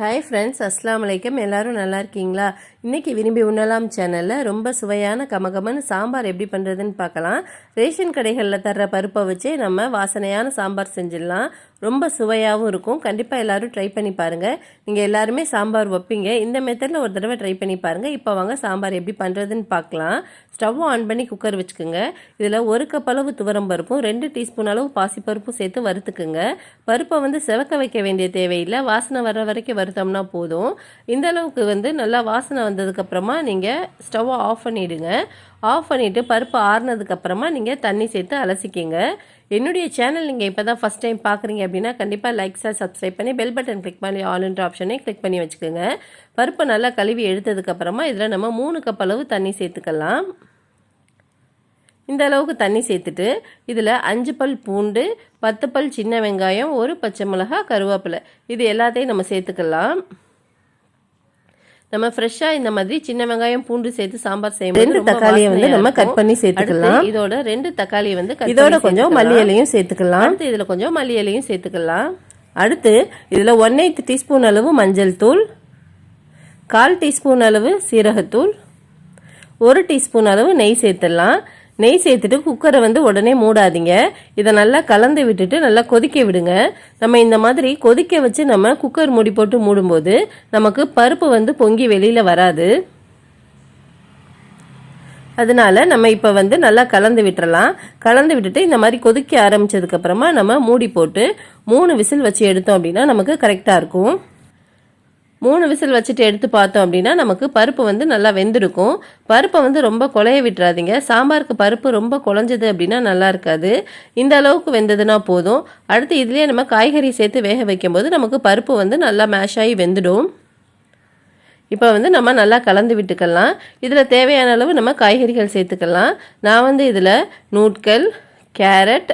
Hi friends அஸ்லாம் வலைக்கம் எல்லாரும் நல்லா இருக்கீங்களா? இன்றைக்கி விரும்பி உண்ணலாம் சேனலில் ரொம்ப சுவையான கமகமன்னு சாம்பார் எப்படி பண்ணுறதுன்னு பார்க்கலாம். ரேஷன் கடைகளில் தர்ற பருப்பை வச்சே நம்ம வாசனையான சாம்பார் செஞ்சிடலாம். ரொம்ப சுவையாகவும் இருக்கும். கண்டிப்பாக எல்லோரும் ட்ரை பண்ணி பாருங்கள் நீங்கள் எல்லாருமே சாம்பார் வைப்பீங்க. இந்த மெத்தடில் ஒரு தடவை ட்ரை பண்ணி பாருங்கள் இப்போ வாங்க சாம்பார் எப்படி பண்ணுறதுன்னு பார்க்கலாம் ஸ்டவ் ஆன் பண்ணி குக்கர் வச்சுக்கோங்க. இதில் ஒரு கப் அளவு துவரம் பருப்பும் ரெண்டு டீஸ்பூன் அளவு பாசிப்பருப்பும் சேர்த்து வறுத்துக்குங்க. பருப்பை வந்து செவக்க வைக்க வேண்டிய தேவையில்லை. வாசனை வர்ற வரைக்கும் வறுத்தோம்னா போதும். இந்த அளவுக்கு வந்து நல்லா வாசனை வந்ததுக்கப்புறமா நீங்கள் ஸ்டவ்வை ஆஃப் பண்ணிவிடுங்க ஆஃப் பண்ணிவிட்டு பருப்பு ஆறுனதுக்கப்புறமா நீங்கள் தண்ணி சேர்த்து அலசிக்கிங்க. என்னுடைய சேனல் நீங்கள் இப்போ தான் ஃபஸ்ட் டைம் பார்க்குறீங்க அப்படின்னா கண்டிப்பாக லைக்ஸாக சப்ஸ்கிரைப் பண்ணி பெல் பட்டன் கிளிக் பண்ணி ஆல்ன்ற ஆப்ஷனே கிளிக் பண்ணி வச்சுக்கோங்க. பருப்பை நல்லா கழுவி எடுத்ததுக்கப்புறமா இதில் நம்ம மூணு கப் அளவு தண்ணி சேர்த்துக்கலாம். இந்த அளவுக்கு தண்ணி சேர்த்துட்டு இதில் அஞ்சு பல் பூண்டு பத்து பல் சின்ன வெங்காயம் ஒரு பச்சை மிளகா கருவேப்பிலை. இது எல்லாத்தையும் நம்ம சேர்த்துக்கலாம். நம்ம ஃப்ரெஷ்ஷாக இந்த மாதிரி சின்ன வெங்காயம் பூண்டு சேர்த்து சாம்பார் செய்யும் ரெண்டு தக்காளியை வந்து நம்ம கட் பண்ணி சேர்த்துக்கலாம். இதோட ரெண்டு தக்காளியை வந்து இதோட கொஞ்சம் மல்லி இலையும் சேர்த்துக்கலாம். அடுத்து இதில் கொஞ்சம் மல்லி இலையும் சேர்த்துக்கலாம். அடுத்து இதில் ஒன் எயித் டீஸ்பூன் அளவு மஞ்சள் தூள் கால் டீஸ்பூன் அளவு சீரகத்தூள் ஒரு டீஸ்பூன் அளவு நெய் சேர்த்துடலாம். நெய் சேர்த்துட்டு குக்கரை வந்து உடனே மூடாதீங்க. இதை நல்லா கலந்து விட்டுட்டு நல்லா கொதிக்க விடுங்க. நம்ம இந்த மாதிரி கொதிக்க வச்சு நம்ம குக்கர் மூடி போட்டு மூடும்போது நமக்கு பருப்பு வந்து பொங்கி வெளியில் வராது. அதனால நம்ம இப்போ வந்து நல்லா கலந்து விட்டுறலாம். கலந்து விட்டுட்டு இந்த மாதிரி கொதிக்க ஆரம்பிச்சதுக்கப்புறமா நம்ம மூடி போட்டு மூணு விசில் வச்சு எடுத்தோம் அப்படின்னா நமக்கு கரெக்டாக இருக்கும். மூணு விசில் வச்சுட்டு எடுத்து பார்த்தோம் அப்படின்னா நமக்கு பருப்பு வந்து நல்லா வெந்திருக்கும். பருப்பை வந்து ரொம்ப குழைய விட்டுறாதீங்க. சாம்பாருக்கு பருப்பு ரொம்ப குழஞ்சது அப்படின்னா நல்லா இருக்காது. இந்த அளவுக்கு வெந்ததுன்னா போதும். அடுத்து இதுலேயே நம்ம காய்கறி சேர்த்து வேக வைக்கும்போது நமக்கு பருப்பு வந்து நல்லா மேஷ் ஆகி வெந்துடும். இப்போ வந்து நம்ம நல்லா கலந்து விட்டுக்கலாம். இதில் தேவையான அளவு நம்ம காய்கறிகள் சேர்த்துக்கலாம். நான் வந்து இதில் நூட்கள் கேரட்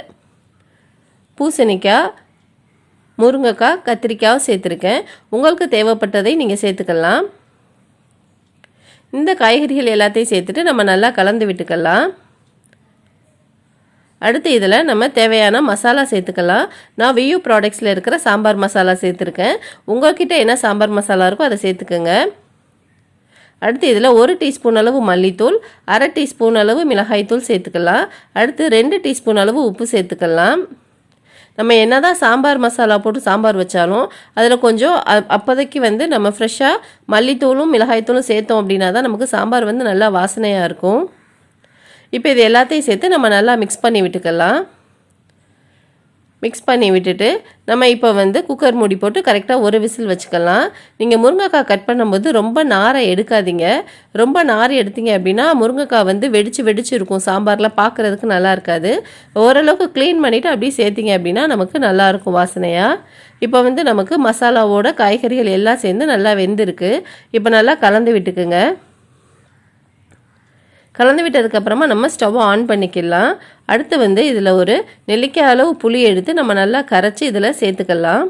பூசணிக்காய் முருங்கைக்காய் கத்திரிக்காயும் சேர்த்துருக்கேன். உங்களுக்கு தேவைப்பட்டதை நீங்கள் சேர்த்துக்கலாம். இந்த காய்கறிகள் எல்லாத்தையும் சேர்த்துட்டு நம்ம நல்லா கலந்து விட்டுக்கலாம். அடுத்து இதில் நம்ம தேவையான மசாலா சேர்த்துக்கலாம். நான் வியூ ப்ராடக்ட்ஸில் இருக்கிற சாம்பார் மசாலா சேர்த்துருக்கேன். உங்கள்கிட்ட என்ன சாம்பார் மசாலா இருக்கோ அதை சேர்த்துக்கோங்க. அடுத்து இதில் ஒரு டீஸ்பூன் அளவு மல்லித்தூள் அரை டீஸ்பூன் அளவு மிளகாய்த்தூள் சேர்த்துக்கலாம். அடுத்து ரெண்டு டீஸ்பூன் அளவு உப்பு சேர்த்துக்கலாம். நம்ம என்ன தான் சாம்பார் மசாலா போட்டு சாம்பார் வச்சாலும் அதில் கொஞ்சம் அப்போதைக்கு வந்து நம்ம ஃப்ரெஷ்ஷாக மல்லித்தூளும் மிளகாய்த்தூளும் சேர்த்தோம் அப்படின்னா தான் நமக்கு சாம்பார் வந்து நல்லா வாசனையாக இருக்கும். இப்போ இது எல்லாத்தையும் சேர்த்து நம்ம நல்லா மிக்ஸ் பண்ணி விட்டுக்கலாம். மிக்ஸ் பண்ணி விட்டுட்டு நம்ம இப்போ வந்து குக்கர் மூடி போட்டு கரெக்டாக ஒரு விசில் வச்சுக்கலாம். நீங்கள் முருங்கைக்காய் கட் பண்ணும்போது ரொம்ப நாரை எடுக்காதீங்க. ரொம்ப நார் எடுத்தீங்க அப்படின்னா முருங்கைக்காய் வந்து வெடிச்சு வெடிச்சு இருக்கும். சாம்பாரில் பார்க்குறதுக்கு நல்லா இருக்காது. ஓரளவுக்கு க்ளீன் பண்ணிவிட்டு அப்படியே சேர்த்திங்க அப்படின்னா நமக்கு நல்லாயிருக்கும் வாசனையாக இப்போ வந்து நமக்கு மசாலாவோட காய்கறிகள் எல்லாம் சேர்ந்து நல்லா வெந்திருக்கு. இப்போ நல்லா கலந்து விட்டுக்குங்க. கலந்து விட்டதுக்கப்புறமா நம்ம ஸ்டவ்வை ஆன் பண்ணிக்கலாம். அடுத்து வந்து இதில் ஒரு நெல்லிக்காய் அளவு புளி எடுத்து நம்ம நல்லா கரைச்சி இதில் சேர்த்துக்கலாம்.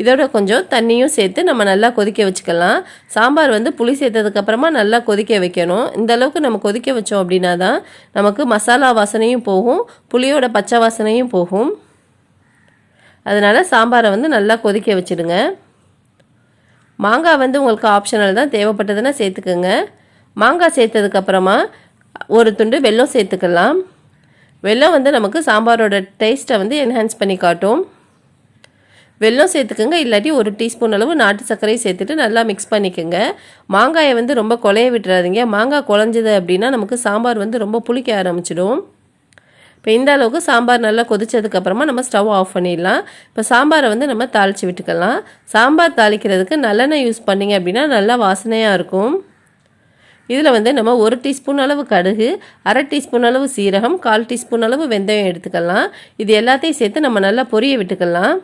இதோட கொஞ்சம் தண்ணியும் சேர்த்து நம்ம நல்லா கொதிக்க வச்சுக்கலாம். சாம்பார் வந்து புளி சேர்த்ததுக்கப்புறமா நல்லா கொதிக்க வைக்கணும். இந்த அளவுக்கு நம்ம கொதிக்க வச்சோம் அப்படின்னா தான் நமக்கு மசாலா வாசனையும் போகும் புளியோட பச்சை வாசனையும் போகும். அதனால் சாம்பாரை வந்து நல்லா கொதிக்க வச்சுடுங்க. மாங்காய் வந்து உங்களுக்கு ஆப்ஷனல் தான் தேவைப்பட்டதுன்னா சேர்த்துக்கோங்க. மாங்காய் சேர்த்ததுக்கப்புறமா ஒரு துண்டு வெல்லம் சேர்த்துக்கலாம். வெல்லம் வந்து நமக்கு சாம்பாரோட டேஸ்ட்டை வந்து என்ஹான்ஸ் பண்ணி காட்டும். வெல்லம் சேர்த்துக்கோங்க இல்லாட்டி ஒரு டீஸ்பூன் அளவு நாட்டு சர்க்கரையை சேர்த்துட்டு நல்லா மிக்ஸ் பண்ணிக்கோங்க. மாங்காயை வந்து ரொம்ப குலைய விட்டுறாதீங்க. மாங்காய் குழஞ்சது அப்படின்னா நமக்கு சாம்பார் வந்து ரொம்ப புளிக்க ஆரம்பிச்சிடும். இப்போ இந்த அளவுக்கு சாம்பார் நல்லா கொதிச்சதுக்கப்புறமா நம்ம ஸ்டவ் ஆஃப் பண்ணிடலாம். இப்போ சாம்பாரை வந்து நம்ம தாளித்து விட்டுக்கலாம். சாம்பார் தாளிக்கிறதுக்கு நல்லெண்ணெய் யூஸ் பண்ணிங்க அப்படின்னா நல்லா வாசனையாக இருக்கும். இதில் வந்து நம்ம ஒரு டீஸ்பூன் அளவு கடுகு அரை டீஸ்பூன் அளவு சீரகம் கால் டீஸ்பூன் அளவு வெந்தயம் எடுத்துக்கலாம். இது எல்லாத்தையும் சேர்த்து நம்ம நல்லா பொரிய விட்டுக்கலாம்.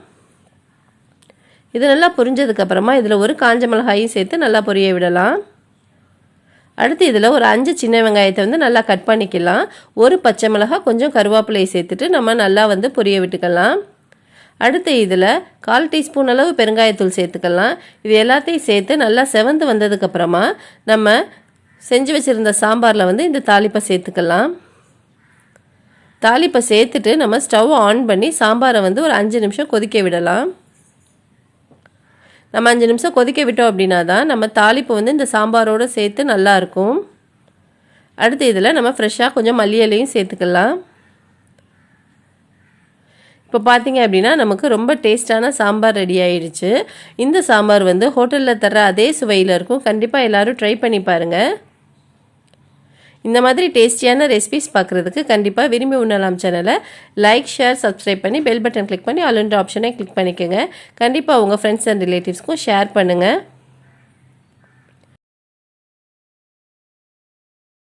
இது நல்லா பொரிஞ்சதுக்கப்புறமா இதில் ஒரு காஞ்ச மிளகாயும் சேர்த்து நல்லா பொரிய விடலாம். அடுத்து இதில் ஒரு அஞ்சு சின்ன வெங்காயத்தை வந்து நல்லா கட் பண்ணிக்கலாம். ஒரு பச்சை மிளகாய் கொஞ்சம் கருவேப்பிலையை சேர்த்துட்டு நம்ம நல்லா வந்து பொரிய விட்டுக்கலாம். அடுத்து இதில் கால் டீஸ்பூன் அளவு பெருங்காயத்தூள் சேர்த்துக்கலாம். இது எல்லாத்தையும் சேர்த்து நல்லா செவந்து வந்ததுக்கப்புறமா நம்ம செஞ்சு வச்சுருந்த சாம்பாரில் வந்து இந்த தாளிப்பை சேர்த்துக்கலாம். தாளிப்பை சேர்த்துட்டு நம்ம ஸ்டவ் ஆன் பண்ணி சாம்பாரை வந்து ஒரு அஞ்சு நிமிஷம் கொதிக்க விடலாம். நம்ம அஞ்சு நிமிஷம் கொதிக்க விட்டோம் அப்படின்னா தான் நம்ம தாளிப்பு வந்து இந்த சாம்பாரோடு சேர்த்து நல்லாயிருக்கும் அடுத்து இதில் நம்ம ஃப்ரெஷ்ஷாக கொஞ்சம் மல்லி இலையும் சேர்த்துக்கலாம். இப்போ பார்த்தீங்க அப்படின்னா நமக்கு ரொம்ப டேஸ்டான சாம்பார் ரெடி ஆயிடுச்சு. இந்த சாம்பார் வந்து ஹோட்டலில் தர அதே சுவையில் இருக்கும். கண்டிப்பாக எல்லோரும் ட்ரை பண்ணி பாருங்கள் இந்த மாதிரி டேஸ்டியான ரெசிபிஸ் பார்க்குறதுக்கு கண்டிப்பாக விரும்பி உண்ணலாம் சேனலை லைக் ஷேர் சப்ஸ்கிரைப் பண்ணி பெல் பட்டன் கிளிக் பண்ணி அலுன்ற ஆப்ஷனை கிளிக் பண்ணிக்கோங்க. கண்டிப்பாக உங்கள் ஃப்ரெண்ட்ஸ் அண்ட் ரிலேட்டிவ்ஸ்க்கும் ஷேர் பண்ணுங்கள்